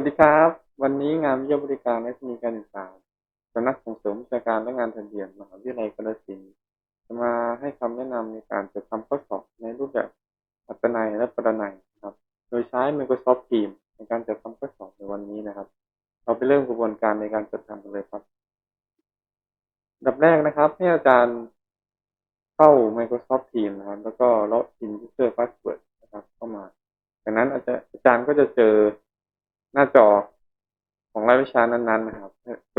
วัสดีครับ วันนี้งานวิทยาบริการและมีการศึกษาสำนักส่งเสริมวิชาการและงานทะเบียนมหาวิทยาลัยกาฬสินจะมาให้คำแนะนำในการจัดทำข้อสอบในรูปแบบอัตนัยและปรนัยครับ โดยใช้ Microsoft Teams ในการจัดทำข้อสอบในวันนี้นะครับ เราไปเริ่มกระบวนการในการจัดทำกันเลยครับดับแรกนะครับ ให้อาจารย์เข้า Microsoft Teams นะครับ แล้วก็ล็อกอิน user password นะครับ เข้ามา จากนั้นอาจารย์ก็จะเจอ หน้าจอของรายวิชานั้นๆนะครับ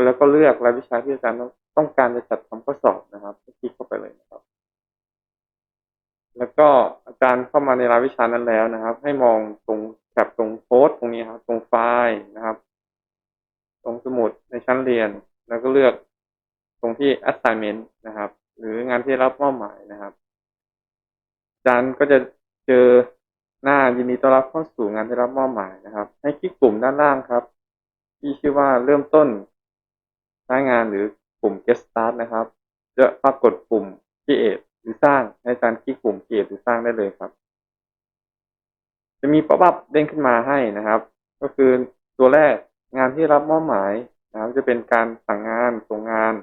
แล้วก็เลือกรายวิชาที่อาจารย์ต้องการจะจัดทำข้อสอบนะครับคลิกเข้าไปเลยนะครับ แล้วก็อาจารย์เข้ามาในรายวิชานั้นแล้วนะครับ ให้มองตรงแถบตรงโพสต์ตรงนี้ครับตรงไฟล์นะครับ ตรงสมุดในชั้นเรียน แล้วก็เลือกตรงที่ assignment นะครับ หรืองานที่รับมอบหมายนะครับ อาจารย์ก็จะเจอหน้ายินดีต้อนรับเข้าสู่งานที่รับมอบหมายนะครับ ให้คลิกปุ่มด้านล่างครับ ที่ชื่อว่าเริ่มต้นใช้งานหรือปุ่ม get start นะครับ จะปรากฏปุ่ม create หรือสร้างให้อารคลิกปุ่ม create หรือสร้างได้เลยครับ จะมี pop up เด้งขึ้นมาให้นะครับ ก็คือตัวแรกงานที่รับมอบหมายนะครับจะเป็นการสั่งงานส่งงาน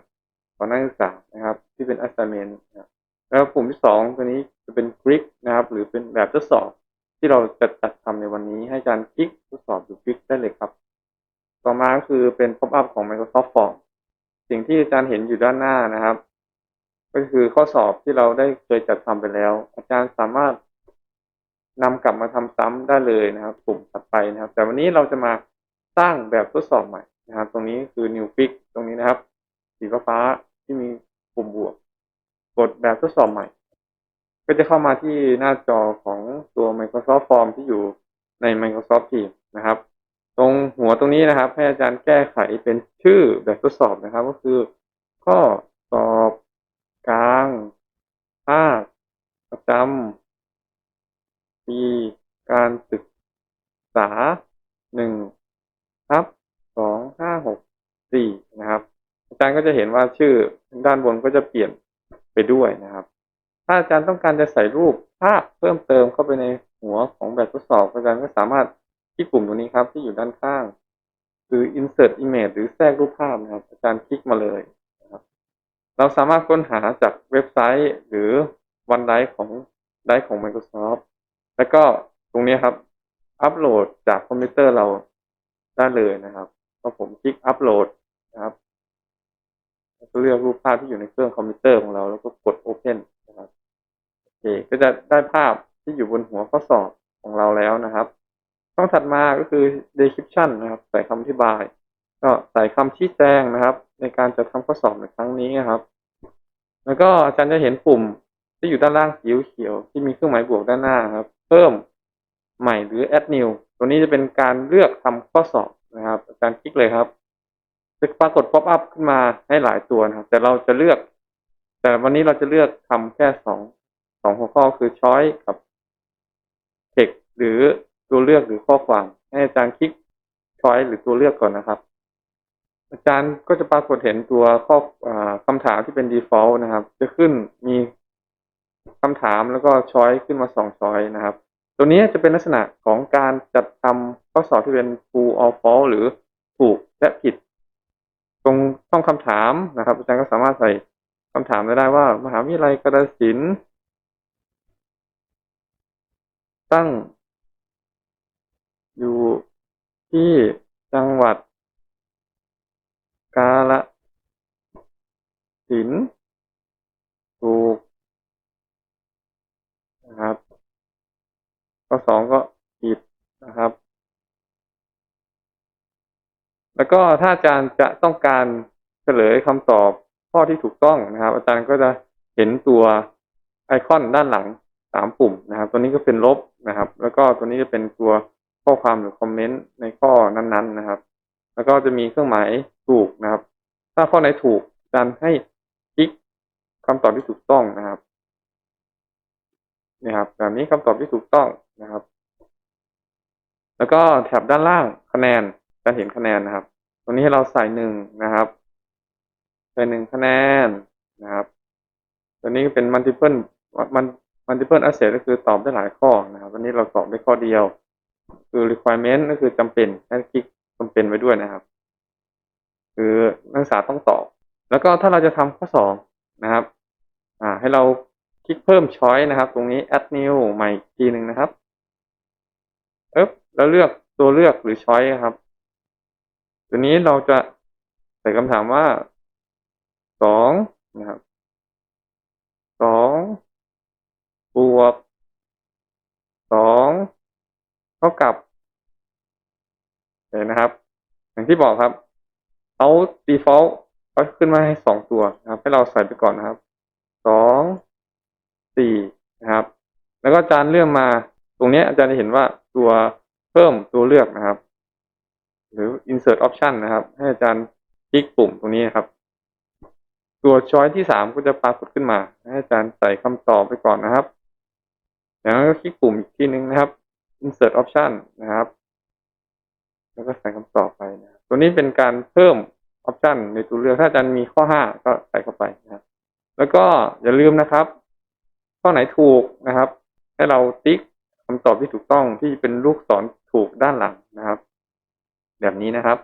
ของนักศึกษานะครับ ที่เป็น assignment นะแล้วปุ่มที่สองตัวนี้จะเป็นคลิกนะครับ หรือเป็นแบบทดสอบ ที่เราจะจัดทำในวันนี้ให้อาจารย์คลิกทดสอบหรือคลิกได้เลยครับ ต่อมาก็คือเป็น pop up ของ Microsoft Form สิ่งที่อาจารย์เห็นอยู่ด้านหน้านะครับ ก็คือข้อสอบที่เราได้เคยจัดทำไปแล้ว อาจารย์สามารถนำกลับมาทำซ้ำได้เลยนะครับปุ่มถัดไปนะครับ แต่วันนี้เราจะมาสร้างแบบทดสอบใหม่นะครับ ตรงนี้คือ new fix ตรงนี้นะครับ สีฟ้าที่มีปุ่มบวก กดแบบทดสอบใหม่ ก็จะเข้ามาที่หน้าจอของตัว Microsoft Form ที่อยู่ใน Microsoft Teams นะครับ ตรงหัวตรงนี้นะครับ ให้อาจารย์แก้ไขเป็นชื่อแบบทดสอบนะครับ ก็คือ ข้อสอบกลางภาคประจำปีการศึกษาหนึ่งทับสองห้าหกสี่นะครับ อาจารย์ก็จะเห็นว่าชื่อด้านบนก็จะเปลี่ยนไปด้วยนะครับ ถ้าอาจารย์ต้องการจะใส่รูปภาพเพิ่มเติมเข้าไปในหัวของแบบทดสอบ อาจารย์ก็สามารถที่ปุ่มตรงนี้ครับ ที่อยู่ด้านข้าง คือ insert image หรือแทรกรูปภาพนะครับ อาจารย์คลิกมาเลยนะครับ เราสามารถค้นหาจากเว็บไซต์ หรือวันไดของไดของ Microsoft แล้วก็ตรงนี้ครับ อัปโหลดจากคอมพิวเตอร์เราได้เลยนะครับก็ผมคลิกอัปโหลดนะครับแล้วก็เลือกรูปภาพที่อยู่ในเครื่องคอมพิวเตอร์ของเราแล้วก็กด Open น เคก็จะได้ภาพที่อยู่บนหัวข้อสอบของเราแล้วนะครับช่องถัดมาก็คือ description นะครับ ใส่คำอธิบาย ก็ใส่คำชี้แจงนะครับ ในการจะทำข้อสอบในครั้งนี้นะครับ แล้วก็อาจารย์จะเห็นปุ่มที่อยู่ด้านล่างสีเขียวที่มีเครื่องหมายบวกด้านหน้าครับ เพิ่มใหม่หรือ add new ตัวนี้จะเป็นการเลือกทำข้อสอบนะครับ อาจารย์คลิกเลยครับจะปรากฏ pop up ขึ้นมาให้หลายตัวนะครับ แต่เราจะเลือก แต่วันนี้เราจะเลือกทำแค่สอง สองหัวข้อคือ choice กับ text หรือตัวเลือกหรือข้อความ ให้อาจารย์คลิก choice หรือตัวเลือกก่อนนะครับ อาจารย์ก็จะปรากฏเห็นตัวข้ออคำถามที่เป็น default นะครับ จะขึ้นมีคำถามแล้วก็ choice ขึ้นมาสอง choice นะครับ ตัวนี้จะเป็นลักษณะของการจัดทำข้อสอบที่เป็น true or false หรือถูกและผิด ตรงช่องคำถามนะครับ อาจารย์ก็สามารถใส่คำถามได้ว่า มหาวิทยาลัยกาฬสิน ตั้ง อยู่ที่จังหวัด กาฬสินธุ์ถูกนะครับข้อสองก็ผิดนะครับ แล้วก็ถ้าอาจารย์จะต้องการเฉลยคำตอบข้อที่ถูกต้องนะครับ อาจารย์ก็จะเห็นตัวไอคอนด้านหลัง สามปุ่มนะครับ ตัวนี้ก็เป็นลบนะครับ แล้วก็ตัวนี้จะเป็นตัวข้อความหรือคอมเมนต์ในข้อนั้นๆนะครับ แล้วก็จะมีเครื่องหมายถูกนะครับ ถ้าข้อไหนถูกอาจารย์ให้คลิกคำตอบที่ถูกต้องนะครับนี่ครับแบบนี้คำตอบที่ถูกต้องนะครับ แล้วก็แถบด้านล่างคะแนนจะเห็นคะแนนนะครับ ตรงนี้ให้เราใส่หนึ่งนะครับ ใส่หนึ่งคะแนนนะครับ ตัวนี้เป็น multiple มัน multiple access ก็คือตอบได้หลายข้อนะครับ วันนี้เราตอบได้ข้อเดียว คือ requirement ก็คือจำเป็นให้คลิกเป็นไว้ด้วยนะครับ คือนักศึกษาต้องตอบ แล้วก็ถ้าเราจะทำข้อสอบนะครับ อ่า ให้เราคลิกเพิ่มช้อยนะครับ ตรงนี้ add new ใหม่อีกทีหนึ่งนะครับเอ๊บแล้วเลือกตัวเลือกหรือช้อยครับ ตัวนี้เราจะใส่คำถามว่าสองนะครับสอง บวกสองเท่ากับเห็นนะครับ อย่างที่บอกครับเอา default เขาขึ้นมาให้สองตัวนะครับ ให้เราใส่ไปก่อนนะครับสองสี่นะครับ แล้วก็อาจารย์เลื่อนมาตรงนี้อาจารย์จะเห็นว่าตัวเพิ่มตัวเลือกนะครับ หรือ insert option นะครับ ให้อาจารย์คลิกปุ่มตรงนี้นครับ ตัวช้อยที่สามก็จะปรากฏขึ้นมา ให้อาจารย์ใส่คำตอบไปก่อนนะครับ จากนั้นก็คลิกปุ่มอีกทีหนึ่งนะครับ insert option นะครับ แล้วก็ใส่คำตอบไปนะตัวนี้เป็นการเพิ่ม option ในตัวเลือกถ้าอาจารย์มีข้อห้าก็ใส่เข้าไปนะครับ แล้วก็อย่าลืมนะครับ ข้อไหนถูกนะครับ ให้เราติ๊กคำตอบที่ถูกต้องที่เป็นลูกศรถูกด้านหลังนะครับ แบบนี้นะครับ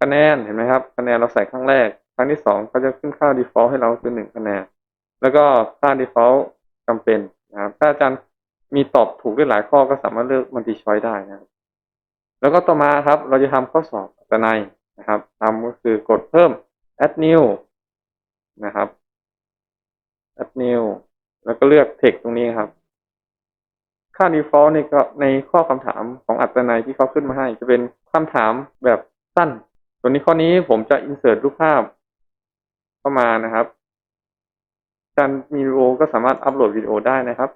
คะแนนเห็นไหมครับ คะแนนเราใส่ครั้งแรก ครั้งที่สองก็จะขึ้นค่า default ให้เราคือหนึ่งคะแนน แล้วก็ค่า default จำเป็นนะครับ ถ้าอาจารย์ มีตอบถูกได้หลายข้อก็สามารถเลือก multi choice ได้นะครับแล้วก็ต่อมาครับ เราจะทำข้อสอบอัตนัยนะครับทำก็คือกดเพิ่ม add new นะครับ add new แล้วก็เลือก text ตรงนี้ครับ ค่า default ในก็ในข้อคำถามของอัตนัยที่เขาขึ้นมาให้ จะเป็นคำถามแบบสั้นตัวนี้ข้อนี้ผมจะ insert รูปภาพ เข้ามานะครับอาจารมีวิดีโอก็สามารถอัปโหลดวิดีโอได้นะครับ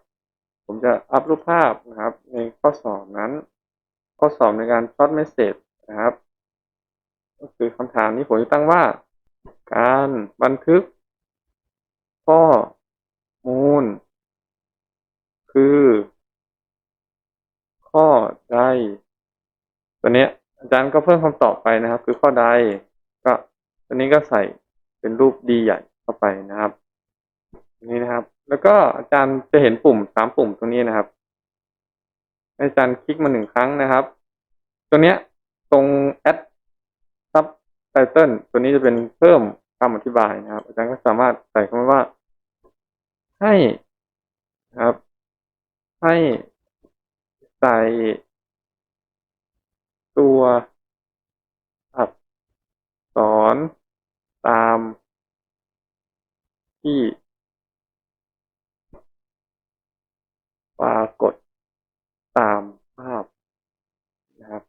ผมจะอัปรูปภาพนะครับ ในข้อสอบนั้น ข้อสอบในการช็อตเมสเซจนะครับ ก็คือคำถามนี้ผมจะตั้งว่า การบันทึก ข้อมูล คือ ข้อใดตัวเนี้ยอาจารย์ก็เพิ่มคำตอบไปนะครับ คือข้อใดก็ตัวนี้ก็ใส่เป็นรูปดีใหญ่เข้าไปนะครับ นี่นะครับ แล้วก็อาจารย์จะเห็นปุ่มสามปุ่มตรงนี้นะครับ อาจารย์คลิกมาหนึ่งครั้งนะครับ ตัวเนี้ยตรง add subtitle ตัวนี้จะเป็นเพิ่มคำอธิบายนะครับ อาจารย์ก็สามารถใส่คำว่า ให้นะครับ ให้ใส่ตัวอักษรตามที่ ปรากฏตามภาพนะครับ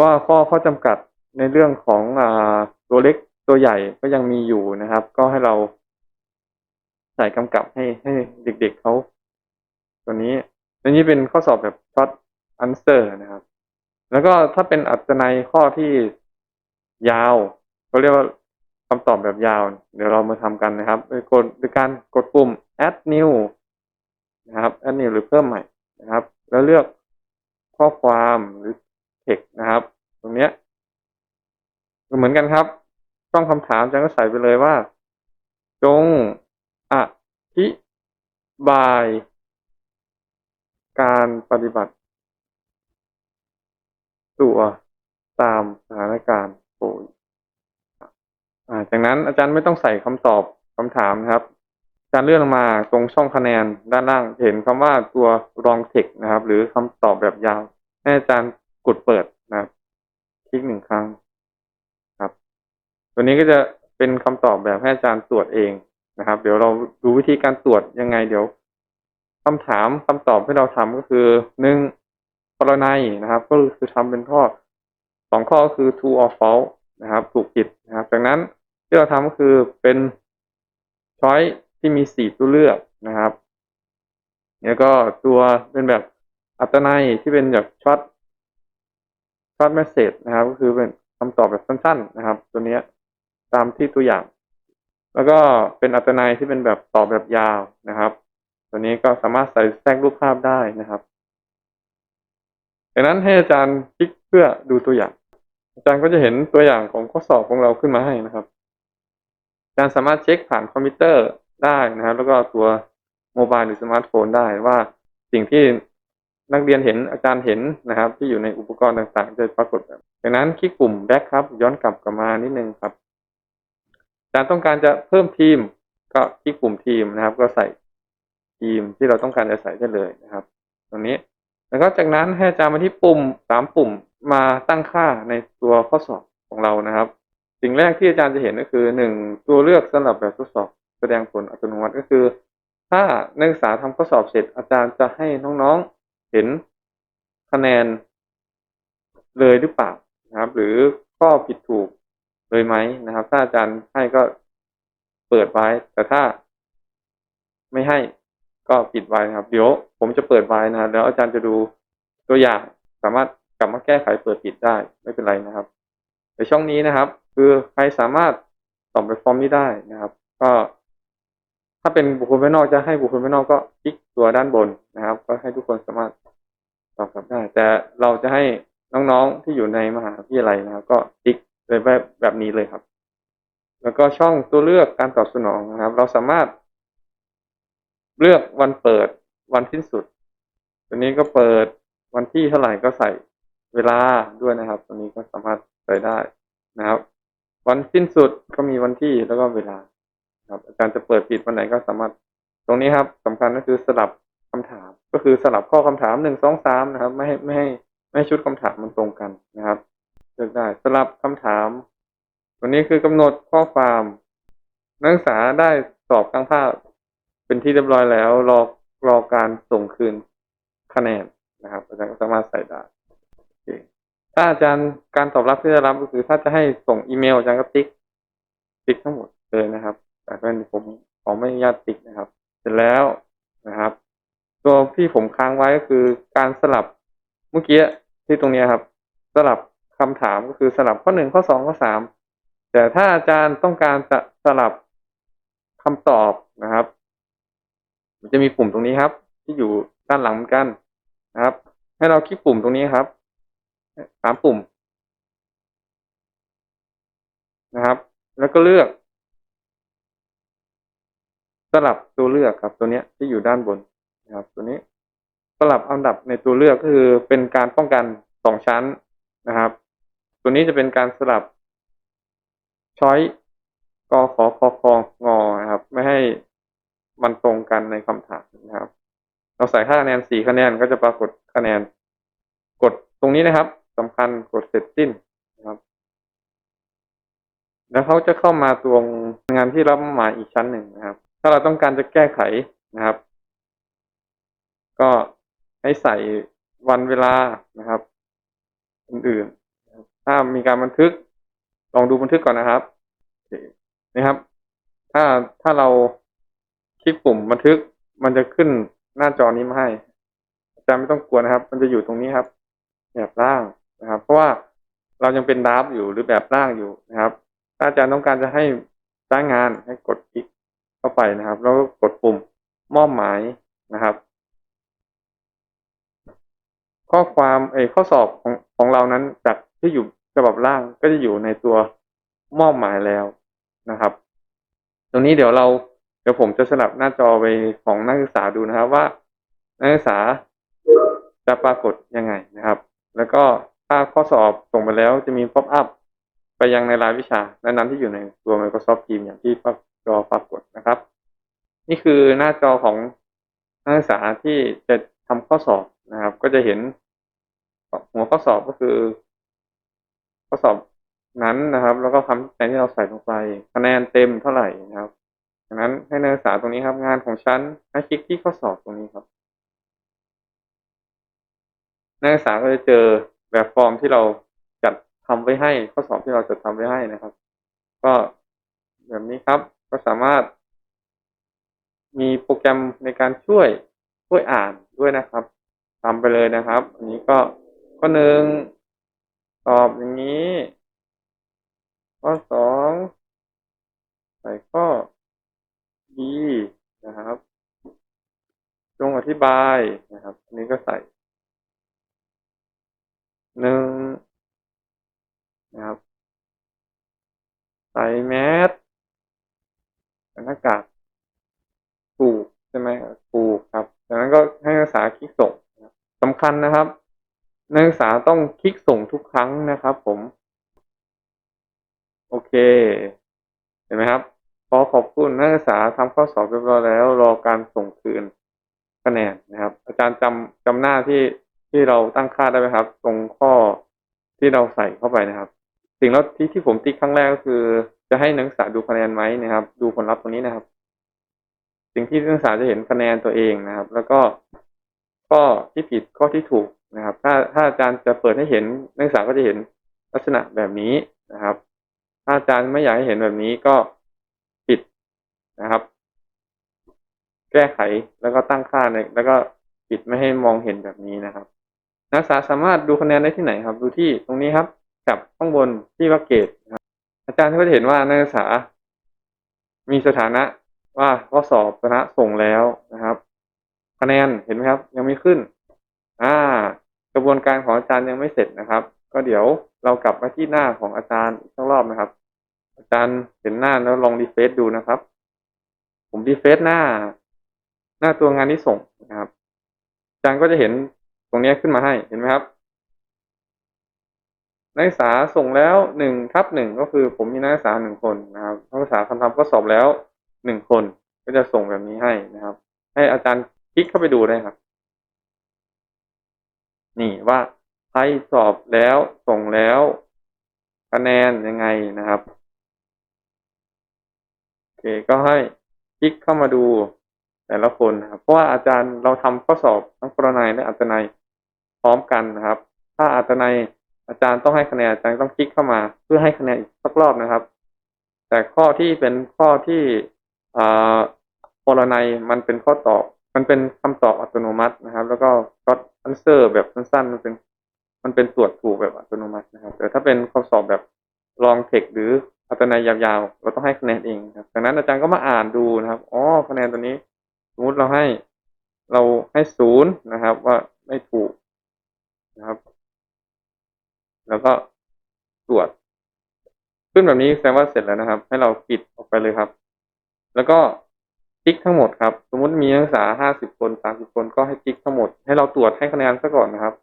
ว่าข้อข้อจำกัดในเรื่องของอตัวเล็กตัวใหญ่ก็ยังมีอยู่นะครับ ก็ให้เราใส่กำกับให้ให้เด็กๆเขาตัวนี้ตัวนี้เป็นข้อสอบแบบ short answer นะครับ แล้วก็ถ้าเป็นอัตนัยข้อที่ยาวเขาเรียกว่าคำตอบแบบยาว เดี๋ยวเรามาทำกันนะครับโดยกดโดยการกดปุ่ม add new นะครับ add new หรือเพิ่มใหม่นะครับ แล้วเลือกข้อความหรือ text นะครับ ตรงเนี้ยเหมือนกันครับช่องคำถามอาจารย์ก็ใส่ไปเลยว่า จงอธิบาย การปฏิบัติ ตัวตามสถานการณ์โอยจากนั้นอาจารย์ไม่ต้องใส่คำตอบคำถามนะครับ อารเลื่อนลงมาตรงช่องคะแนนด้านล่างเห็นคำว่าตัว wrong text นะครับ หรือคำตอบแบบยาวให้อาจารย์กดเปิดนะครับคลิกหนึ่งครั้งครับ ตัวนี้ก็จะเป็นคำตอบแบบให้อาจารย์ตรวจเองนะครับ เดี๋ยวเราดูวิธีการตรวจยังไง เดี๋ยวคำถามคำตอบที่เราทำก็คือหนึ่งกรณีนะครับ ก็คือทำเป็นข้อสองข้อก็คือ true or false นะครับ ถูกผิดนะครับ จากนั้นที่เราทำก็คือเป็น choice ที่มีสี่ตัวเลือกนะครับแล้วก็ตัวเป็นแบบอัตนัยที่เป็นแบบช็อตช็อตเมสเซจนะครับ ก็คือเป็นคำตอบแบบสั้น ๆ นะครับ ตัวเนี้ยตามที่ตัวอย่าง แล้วก็เป็นอัตนัยที่เป็นแบบตอบแบบยาวนะครับ ตัวนี้ก็สามารถใส่แทรกรูปภาพได้นะครับดังนั้นให้อาจารย์คลิกเพื่อดูตัวอย่าง อาจารย์ก็จะเห็นตัวอย่างของข้อสอบของเราขึ้นมาให้นะครับ อาจารย์สามารถเช็คผ่านคอมพิวเตอร์ ได้นะครับแล้วก็ตัวโมบายหรือสมาร์ทโฟนได้ว่าสิ่งที่นักเรียนเห็นอาจารย์เห็นนะครับ ที่อยู่ในอุปกรณ์ต่างๆ จะปรากฏแบบดังนั้นคลิกปุ่ม back ครับ ย้อนกลับกลับมานิดนึงครับอาจารย์ต้องการจะเพิ่มทีม ก็คลิกปุ่มทีมนะครับ ก็ใส่ทีมที่เราต้องการจะใส่ได้เลยนะครับ ตรงนี้ แล้วก็จากนั้นให้อาจารย์มาที่ปุ่มสามปุ่มมาตั้งค่าในตัวข้อสอบของเรานะครับ สิ่งแรกที่อาจารย์จะเห็นก็คือหนึ่งตัวเลือกสำหรับแบบทดสอบ แสดงผลอัตโนมัติก็คือ ถ้านักศึกษาทำข้อสอบเสร็จอาจารย์จะให้น้องๆเห็นคะแนนเลยหรือเปล่านะครับ หรือข้อผิดถูกเลยไหมนะครับ ถ้าอาจารย์ให้ก็เปิดไว้ แต่ถ้าไม่ให้ก็ปิดไว้นะครับ เดี๋ยวผมจะเปิดไว้นะครับแล้วอาจารย์จะดูตัวอย่างสามารถกลับมาแก้ไขเปิดปิดได้ไม่เป็นไรนะครับในช่องนี้นะครับ คือใครสามารถตอบแบบฟอร์มนี้ได้นะครับ ก็ ถ้าเป็นบุคคลภายนอกจะให้บุคคลภายนอกก็คลิกตัวด้านบนนะครับ ก็ให้ทุกคนสามารถตอบกลับได้ แต่เราจะให้น้องๆที่อยู่ในมหาวิทยาลัยนะครับ ก็คลิกเลยแบบแบบนี้เลยครับ แล้วก็ช่องตัวเลือกการตอบสนองนะครับ เราสามารถ เลือกวันเปิดวันสิ้นสุด ตัวนี้ก็เปิดวันที่เท่าไหร่ก็ใส่เวลาด้วยนะครับ ตัวนี้ก็สามารถใส่ได้นะครับ วันสิ้นสุดก็มีวันที่แล้วก็เวลา ครับอาจารย์จะเปิดปิดวันไหนก็สามารถ ตรงนี้ครับสำคัญก็คือสลับคำถาม ก็คือสลับข้อคำถามหนึ่งสองสามนะครับ ไม่ให้ไม่ให้ไม่ให้ชุดคำถามมันตรงกันนะครับเลือกได้สลับคำถาม ตัวนี้คือกำหนดข้อความนักศึกษาได้สอบกลางภาคเป็นที่เรียบร้อยแล้ว รอรอการส่งคืนคะแนนนะครับ อาจารย์ก็สามารถใส่ได้โอเคถ้าอาจารย์การตอบรับที่ได้รับก็คือ ถ้าจะให้ส่งอีเมลอาจารย์ก็ติ๊กติ๊กทั้งหมดเลยนะครับ แต่เป็นผมขอไม่อนุญาตติ๊กนะครับ เสร็จแล้วนะครับ ตัวที่ผมค้างไว้ก็คือการสลับเมื่อกี้ที่ตรงนี้ครับ สลับคำถามก็คือสลับข้อหนึ่งข้อสองข้อสามแต่ถ้าอาจารย์ต้องการจะสลับคำตอบนะครับ มันจะมีปุ่มตรงนี้ครับ ที่อยู่ด้านหลังเหมือนกันนะครับ ให้เราคลิกปุ่มตรงนี้ครับสามปุ่มนะครับ แล้วก็เลือก สลับตัวเลือกครับตัวเนี้ยที่อยู่ด้านบนนะครับ ตัวนี้สลับอันดับในตัวเลือกก็คือเป็นการป้องกันสองชั้นนะครับ ตัวนี้จะเป็นการสลับช้อยกอขอคอคองอนะครับ ไม่ให้มันตรงกันในคำถามนะครับ เราใส่ค่าคะแนนสี่คะแนนก็จะปรากฏคะแนน กดตรงนี้นะครับสำคัญกดเสร็จสิ้นนะครับ แล้วเขาจะเข้ามาตวงงานที่รับมาอีกชั้นหนึ่งนะครับ ถ้าเราต้องการจะแก้ไขนะครับ ก็ให้ใส่วันเวลานะครับอื่นๆถ้ามีการบันทึก ลองดูบันทึกก่อนนะครับนะครับ ถ้าถ้าเราคลิกปุ่มบันทึกมันจะขึ้นหน้าจอนี้มาให้อาจารย์ไม่ต้องกลัวนะครับ มันจะอยู่ตรงนี้ครับ แบบล่างนะครับ เพราะว่าเรายังเป็นดราฟอยู่หรือแบบล่างอยู่นะครับ ถ้าอาจารย์ต้องการจะให้จ้างงานให้กดคลิก ไปนะครับ แล้วก็กดปุ่มมอบหมายนะครับ ข้อความเออข้อสอบของของเรานั้นจากที่อยู่ฉบับล่างก็จะอยู่ในตัวมอบหมายแล้วนะครับ ตรงนี้เดี๋ยวเราเดี๋ยวผมจะสลับหน้าจอไปของนักศึกษาดูนะครับว่า นักศึกษาจะปรากฏยังไงนะครับ แล้วก็ถ้าข้อสอบส่งไปแล้วจะมีป๊อปอัพไปยังในรายวิชานั้นที่อยู่ในตัว Microsoft Teams อย่างที่จอปรากฏนะครับ นี่คือหน้าจอของนักศึกษาที่จะทำข้อสอบนะครับ ก็จะเห็นหัวข้อสอบก็คือ ข้อสอบนั้นนะครับ แล้วก็คำแทนที่เราใส่ลงไป คะแนนเต็มเท่าไหร่นะครับดังนั้นให้นักศึกษาตรงนี้ครับ งานของฉันให้คลิกที่ข้อสอบตรงนี้ครับ นักศึกษาก็จะเจอแบบฟอร์มที่เราจัดทำไว้ให้ ข้อสอบที่เราจะทำไว้ให้นะครับ ก็แบบนี้ครับก็สามารถ มีโปรแกรมในการช่วยช่วยอ่านด้วยนะครับทำไปเลยนะครับ อันนี้ก็ข้อหนึ่งตอบอย่างนี้ ข้อสองใส่ข้อ B นะครับ จงอธิบายนะครับ อันนี้ก็ใส่หนึ่งนะครับ ใส่แมสหน้ากากำคัญนะครับ นักศึกษาต้องคลิกส่งทุกครั้งนะครับ ผม โอเค เห็นไหมครับ พอขอบคุณนักศึกษาทำข้อสอบเรียบร้อยแล้ว รอการส่งคืนคะแนนนะครับ อาจารย์จำจำหน้าที่ที่เราตั้งค่าได้ไหมครับ ตรงข้อที่เราใส่เข้าไปนะครับ สิ่งแล้วที่ที่ผมติ๊กครั้งแรกก็คือ จะให้นักศึกษาดูคะแนนไหมนะครับ ดูผลลัพธ์ตรงนี้นะครับ สิ่งที่นักศึกษาจะเห็นคะแนนตัวเองนะครับ แล้วก็ ข้อที่ผิดข้อที่ถูกนะครับ ถ้าถ้าอาจารย์จะเปิดให้เห็นนักศึกษาก็จะเห็นลักษณะแบบนี้นะครับ ถ้าอาจารย์ไม่อยากให้เห็นแบบนี้ก็ปิดนะครับ แก้ไขแล้วก็ตั้งค่าในแล้วก็ปิดไม่ให้มองเห็นแบบนี้นะครับ นักศึกษาสามารถดูคะแนนได้ที่ไหนครับ ดูที่ตรงนี้ครับกับข้างบนที่ว่าเกรดนะครับ อาจารย์ก็จะเห็นว่านักศึกษา มีสถานะว่าข้อสอบชนะส่งแล้วนะครับ คะแนนเห็นไหมครับ ยังไม่ขึ้น อ่า กระบวนการของอาจารย์ยังไม่เสร็จนะครับ ก็เดี๋ยวเรากลับมาที่หน้าของอาจารย์อีกสักรอบนะครับ อาจารย์เห็นหน้าแล้วลองรีเฟซดูนะครับ ผมรีเฟซหน้า หน้าตัวงานที่ส่งนะครับ อาจารย์ก็จะเห็นตรงนี้ขึ้นมาให้เห็นไหมครับนักศึกษาส่งแล้วหนึ่งทับหนึ่งก็คือผมมีนักศึกษาหนึ่งคนนะครับนักศึกษาทำทำข้อสอบแล้วหนึ่งคนก็จะส่งแบบนี้ให้นะครับ ให้อาจารย์ คลิกเข้าไปดูได้ครับ นี่ว่าใครสอบแล้วส่งแล้วคะแนนยังไงนะครับโอเคก็ให้คลิกเข้ามาดูแต่ละคนนะครับ เพราะว่าอาจารย์เราทำข้อสอบทั้งปรนัยและอัตนัยพร้อมกันนะครับ ถ้าอัตนัยอาจารย์ต้องให้คะแนนอาจารย์ต้องคลิกเข้ามา เพื่อให้คะแนนอีกสักรอบนะครับ แต่ข้อที่เป็นข้อที่อ่าปรนัยมันเป็นข้อตอบ มันเป็นคำตอบอัตโนมัตินะครับ แล้วก็ก็อันเซอร์แบบสั้นๆ มันเป็น มันเป็นตรวจถูกแบบอัตโนมัตินะครับ แต่ถ้าเป็นข้อสอบแบบลองเทคหรืออัตนัยยาวๆ เราต้องให้คะแนนเองครับดังนั้นอาจารย์ก็มาอ่านดูนะครับ อ๋อ คะแนนตัวนี้ สมมติเราให้ เราให้ศูนย์นะครับ ว่าไม่ถูกนะครับ แล้วก็ตรวจ ขึ้นแบบนี้แสดงว่าเสร็จแล้วนะครับ ให้เราปิดออกไปเลยครับ แล้วก็ ติ๊กทั้งหมดครับ สมมติมีนักศึกษาห้าสิบคนสามสิบคนก็ให้ติ๊กทั้งหมด ให้เราตรวจให้คะแนนซะก่อนนะครับ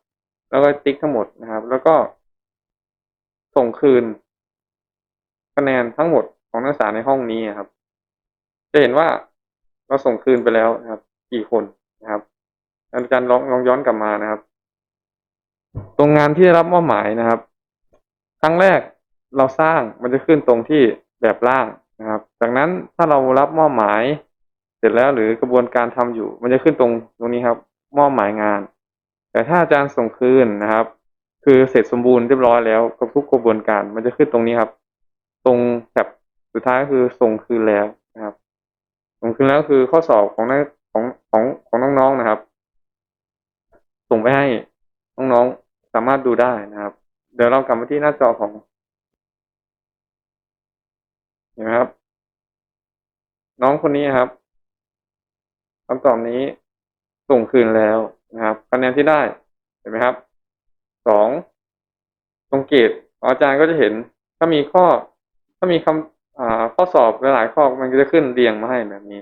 แล้วก็ติ๊กทั้งหมดนะครับ แล้วก็ ส่งคืน คะแนนทั้งหมดของนักศึกษาในห้องนี้ครับ จะเห็นว่าเราส่งคืนไปแล้วนะครับ กี่คนนะครับอาจารย์ลองลองย้อนกลับมานะครับ ตรงงานที่ได้รับมอบหมายนะครับ ครั้งแรกเราสร้างมันจะขึ้นตรงที่แบบล่างนะครับ จากนั้นถ้าเรารับมอบหมาย ร็จแล้วหรือกระบวนการทำอยู่ มันจะขึ้นตรงตรงนี้ครับ มอบหมายงาน แต่ถ้าอาจารย์ส่งคืนนะครับ คือเสร็จสมบูรณ์เรียบร้อยแล้วกับทุกกระบวนการ มันจะขึ้นตรงนี้ครับ ตรงแถบสุดท้ายก็คือส่งคืนแล้วนะครับ ส่งคืนแล้วคือข้อสอบของนักของของของน้องๆนะครับ ส่งไปให้น้องๆสามารถดูได้นะครับ เดี๋ยวเรากลับมาที่หน้าจอของเห็นไหมครับ น้องคนนี้ครับ คำตอบนี้ส่งคืนแล้วนะครับคะแนนที่ได้เห็นไหมครับสองตรงเกรดอาจารย์ก็จะเห็น ถ้ามีข้อ ถ้ามีคำข้อสอบหลายข้อมันก็จะขึ้นเรียงมาให้แบบนี้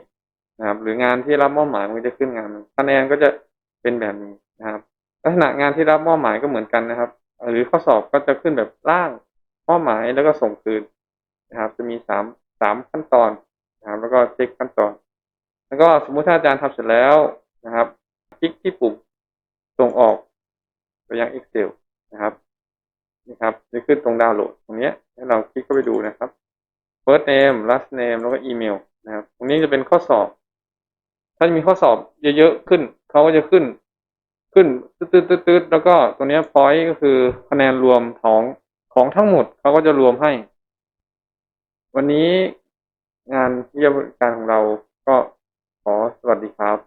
นะครับ หรืองานที่รับมอบหมายมันจะขึ้นงานคะแนนก็จะเป็นแบบนี้นะครับ ลักษณะงานที่รับมอบหมายก็เหมือนกันนะครับ หรือข้อสอบก็จะขึ้นแบบร่างมอบหมายแล้วก็ส่งคืนนะครับ จะมีสามสามขั้นตอนนะครับ แล้วก็เช็คขั้นตอน แล้วก็สมมุติถ้าอาจารย์ทำเสร็จแล้วนะครับคลิกที่ปุ่มส่งออกไปยัง Excel นะครับนี่ครับจะขึ้นตรงดาวน์โหลดตรงนี้ให้เราคลิกเข้าไปดูนะครับ first name last name แล้วก็อีเมลนะครับ ตรงนี้จะเป็นข้อสอบ ถ้ามีข้อสอบเยอะๆขึ้นเขาก็จะขึ้น ขึ้นตืดๆแล้วก็ตัวนี้ point ก็คือคะแนนรวมของของทั้งหมดเขาก็จะรวมให้ วันนี้งานเยี่ยมบริการของเราก็ อ๋อ สวัสดีครับ